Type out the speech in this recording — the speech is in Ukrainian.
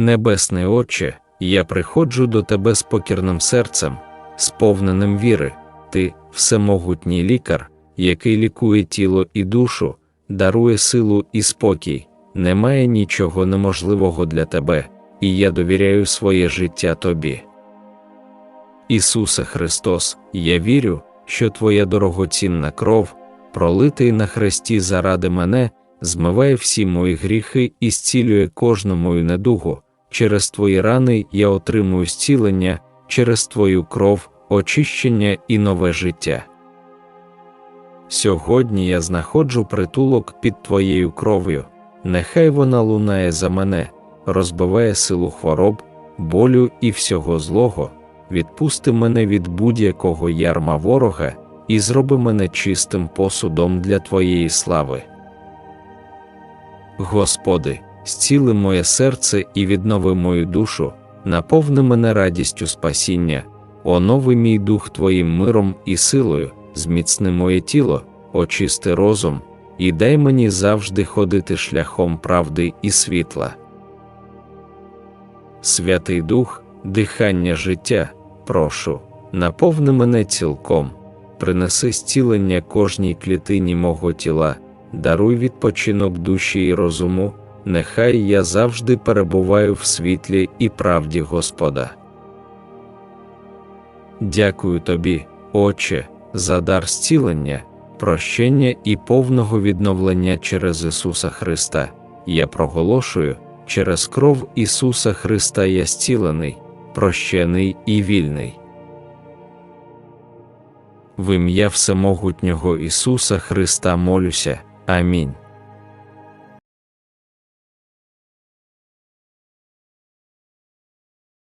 Небесний Отче, я приходжу до Тебе з покірним серцем, сповненим віри, Ти всемогутній лікар, який лікує тіло і душу, дарує силу і спокій. Немає нічого неможливого для Тебе, і я довіряю своє життя Тобі. Ісусе Христос, я вірю, що Твоя дорогоцінна кров, пролитий на хресті заради мене, змиває всі мої гріхи і зцілює кожну мою недугу. Через Твої рани я отримую зцілення, через Твою кров, очищення і нове життя. Сьогодні я знаходжу притулок під Твоєю кров'ю, нехай вона лунає за мене, розбиває силу хвороб, болю і всього злого, відпусти мене від будь-якого ярма ворога і зроби мене чистим посудом для Твоєї слави. Господи, зціли моє серце і віднови мою душу, наповни мене радістю спасіння, онови мій дух Твоїм миром і силою, зміцни моє тіло, очисти розум, і дай мені завжди ходити шляхом правди і світла. Святий Дух, дихання життя, прошу, наповни мене цілком, принеси зцілення кожній клітині мого тіла, даруй відпочинок душі і розуму, нехай я завжди перебуваю в світлі і правді Господа. Дякую тобі, Отче, за дар зцілення, прощення і повного відновлення через Ісуса Христа. Я проголошую, через кров Ісуса Христа я зцілений, прощений і вільний. В ім'я Всемогутнього Ісуса Христа молюся. Амінь.